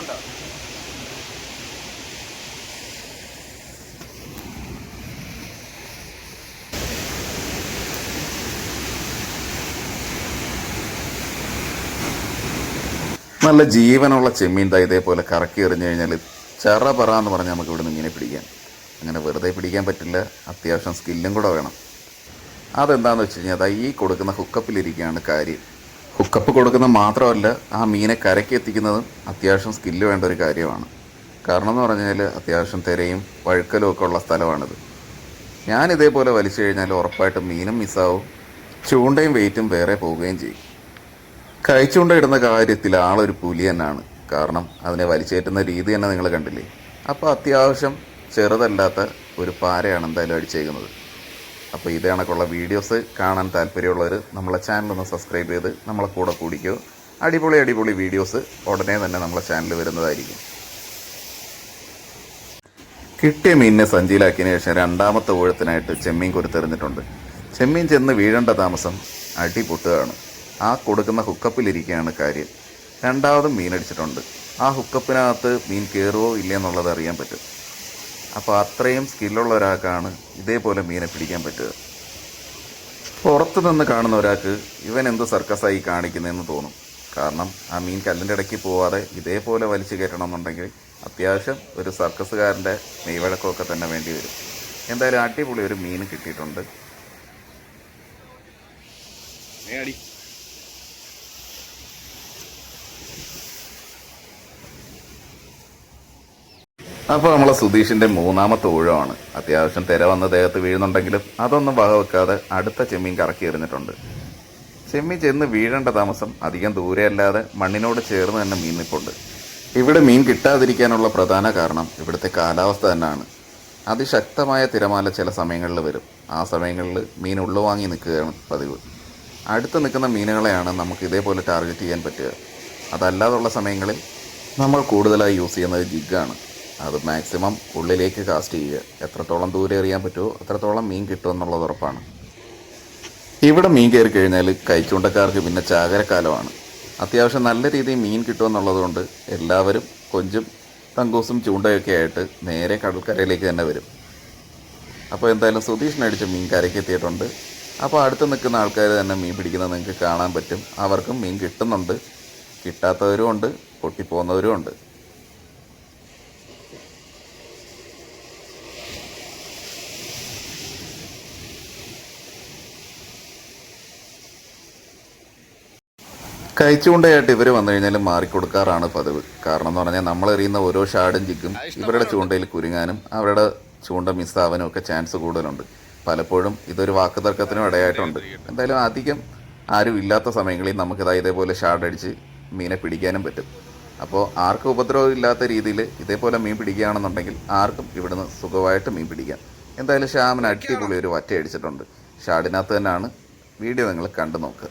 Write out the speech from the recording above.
കിട്ടുന്നുണ്ട് നല്ല ജീവനുള്ള ചെമ്മീൻ ദാ ഇതേപോലെ കറക്കി എറിഞ്ഞു കഴിഞ്ഞാൽ ചെറ പറ എന്ന് പറഞ്ഞാൽ നമുക്ക് ഇവിടെ നിന്ന് ഇങ്ങനെ പിടിക്കാം അങ്ങനെ വെറുതെ പിടിക്കാൻ പറ്റില്ല. അത്യാവശ്യം സ്കില്ലും കൂടെ വേണം. അതെന്താണെന്ന് വെച്ച് കഴിഞ്ഞാൽ ഈ കൊടുക്കുന്ന ഹുക്കപ്പിലിരിക്കുകയാണ് കാര്യം. ഹുക്കപ്പ് കൊടുക്കുന്ന മാത്രമല്ല ആ മീനെ കരയ്ക്ക് എത്തിക്കുന്നതും അത്യാവശ്യം സ്കില്ല് വേണ്ട ഒരു കാര്യമാണ്. കാരണം എന്ന് പറഞ്ഞാൽ അത്യാവശ്യം തിരയും വഴുക്കലും ഒക്കെ ഉള്ള സ്ഥലമാണിത്. ഞാൻ ഇതേപോലെ വലിച്ചു കഴിഞ്ഞാൽ ഉറപ്പായിട്ടും മീനും മിസ്സാവും ചൂണ്ടയും വെയിറ്റും വേറെ പോവുകയും ചെയ്യും. കഴിച്ചുകൊണ്ട് ഇടുന്ന കാര്യത്തിൽ ആളൊരു പുലി തന്നെയാണ്. കാരണം അതിനെ വലിച്ചേറ്റുന്ന രീതി തന്നെ നിങ്ങൾ കണ്ടില്ലേ? അപ്പോൾ അത്യാവശ്യം ചെറുതല്ലാത്ത ഒരു പാരയാണ് എന്തായാലും അടിച്ചേക്കുന്നത്. അപ്പോൾ ഇത് കണക്കുള്ള വീഡിയോസ് കാണാൻ താല്പര്യമുള്ളവർ നമ്മളെ ചാനൽ ഒന്ന് സബ്സ്ക്രൈബ് ചെയ്ത് നമ്മളെ കൂടെ കൂടിക്കോ. അടിപൊളി അടിപൊളി വീഡിയോസ് ഉടനെ തന്നെ നമ്മളെ ചാനൽ വരുന്നതായിരിക്കും. കിട്ടിയ മീനിനെ സഞ്ചിയിലാക്കിയതിന് ശേഷം രണ്ടാമത്തെ ഊഴത്തിനായിട്ട് ചെമ്മീൻ കൊരുത്തെറിഞ്ഞിട്ടുണ്ട് ചെമ്മീൻ ചെന്ന് വീഴേണ്ട താമസം അടി പൊട്ടുകയാണ്. ആ കൊടുക്കുന്ന ഹുക്കപ്പിലിരിക്കുകയാണ് കാര്യം. രണ്ടാമതും മീനടിച്ചിട്ടുണ്ട്. ആ ഹുക്കപ്പിനകത്ത് മീൻ കയറുമോ ഇല്ലയെന്നുള്ളത് അറിയാൻ പറ്റും. അപ്പോൾ അത്രയും സ്കില്ലുള്ള ഒരാൾക്കാണ് ഇതേപോലെ മീനെ പിടിക്കാൻ പറ്റുക. പുറത്ത് നിന്ന് കാണുന്ന ഒരാൾക്ക് ഇവൻ എന്ത് സർക്കസായി കാണിക്കുന്നതെന്ന് തോന്നും. കാരണം ആ മീൻ കല്ലിന്റെ ഇടയ്ക്ക് പോവാതെ ഇതേപോലെ വലിച്ചു കയറ്റണമെന്നുണ്ടെങ്കിൽ അത്യാവശ്യം ഒരു സർക്കസുകാരന്റെ മെയ്വഴക്കമൊക്കെ തന്നെ വേണ്ടി വരും. എന്തായാലും അടിപൊളി ഒരു മീൻ കിട്ടിയിട്ടുണ്ട്. അപ്പോൾ നമ്മളെ സുധീഷിന്റെ മൂന്നാമത്തെ ഊഴമാണ്. അത്യാവശ്യം തിര വന്ന ദേഹത്ത് വീഴുന്നുണ്ടെങ്കിലും അതൊന്നും വകവെക്കാതെ അടുത്ത ചെമ്മീൻ കറക്കി എറിഞ്ഞിട്ടുണ്ട്. ചെമ്മീൻ ചെന്ന് വീഴേണ്ട താമസം അധികം ദൂരെയല്ലാതെ മണ്ണിനോട് ചേർന്ന് തന്നെ മീൻ നിൽപ്പുണ്ട് ഇവിടെ മീൻ കിട്ടാതിരിക്കാനുള്ള പ്രധാന കാരണം ഇവിടുത്തെ കാലാവസ്ഥ തന്നെയാണ്. അതിശക്തമായ തിരമാല ചില സമയങ്ങളിൽ വരും. ആ സമയങ്ങളിൽ മീൻ ഉള്ളുവാങ്ങി നിൽക്കുകയാണ് പതിവ്. അടുത്ത് നിൽക്കുന്ന മീനുകളെയാണ് നമുക്ക് ഇതേപോലെ ടാർഗറ്റ് ചെയ്യാൻ പറ്റുക. അതല്ലാതുള്ള സമയങ്ങളിൽ നമ്മൾ കൂടുതലായി യൂസ് ചെയ്യുന്നത് ജിഗാണ് അത് മാക്സിമം ഉള്ളിലേക്ക് കാസ്റ്റ് ചെയ്യുക. എത്രത്തോളം ദൂരെ എറിയാൻ പറ്റുമോ അത്രത്തോളം മീൻ കിട്ടുമെന്നുള്ളത് ഉറപ്പാണ്. ഇവിടെ മീൻ കയറി കഴിഞ്ഞാൽ കൈച്ചൂണ്ടക്കാർക്ക് പിന്നെ ചാകരക്കാലമാണ്. അത്യാവശ്യം നല്ല രീതിയിൽ മീൻ കിട്ടുമെന്നുള്ളതുകൊണ്ട് എല്ലാവരും കൊഞ്ചും തങ്കൂസും ചൂണ്ടയൊക്കെ ആയിട്ട് നേരെ കടൽക്കരയിലേക്ക് തന്നെ വരും. അപ്പോൾ എന്തായാലും സുധീഷിനടിച്ച് മീൻ കരയ്ക്ക് എത്തിയിട്ടുണ്ട്. അപ്പോൾ അടുത്ത് നിൽക്കുന്ന ആൾക്കാർ തന്നെ മീൻ പിടിക്കുന്നത് നിങ്ങൾക്ക് കാണാൻ പറ്റും. അവർക്കും മീൻ കിട്ടുന്നുണ്ട്. കിട്ടാത്തവരും ഉണ്ട്. പൊട്ടിപ്പോകുന്നവരും ഉണ്ട്. കഴിച്ചുകൊണ്ടയായിട്ട് ഇവർ വന്നു കഴിഞ്ഞാൽ മാറിക്കൊടുക്കാറാണ് പതിവ്. കാരണം എന്ന് പറഞ്ഞാൽ നമ്മൾ എറിയുന്ന ഓരോ ഷാഡും ജിഗും ഇവരുടെ ചൂണ്ടയിൽ കുരുങ്ങാനും അവരുടെ ചൂണ്ട മിസ്സാവാനും ഒക്കെ ചാൻസ് കൂടുതലുണ്ട്. പലപ്പോഴും ഇതൊരു വാക്കുതർക്കത്തിനും ഇടയായിട്ടുണ്ട്. എന്തായാലും അധികം ആരും ഇല്ലാത്ത സമയങ്ങളിൽ നമുക്കിതാ ഇതേപോലെ ഷാഡടിച്ച് മീനെ പിടിക്കാനും പറ്റും. അപ്പോൾ ആർക്കും ഉപദ്രവം ഇല്ലാത്ത രീതിയിൽ ഇതേപോലെ മീൻ പിടിക്കുകയാണെന്നുണ്ടെങ്കിൽ ആർക്കും ഇവിടുന്ന് സുഖമായിട്ട് മീൻ പിടിക്കാം. എന്തായാലും ഷ്യാമിന് അടിപൊളി ഒരു വറ്റ അടിച്ചിട്ടുണ്ട് ഷാഡിനകത്ത് തന്നെയാണ് വീഡിയോ നിങ്ങൾ കണ്ടു നോക്കുക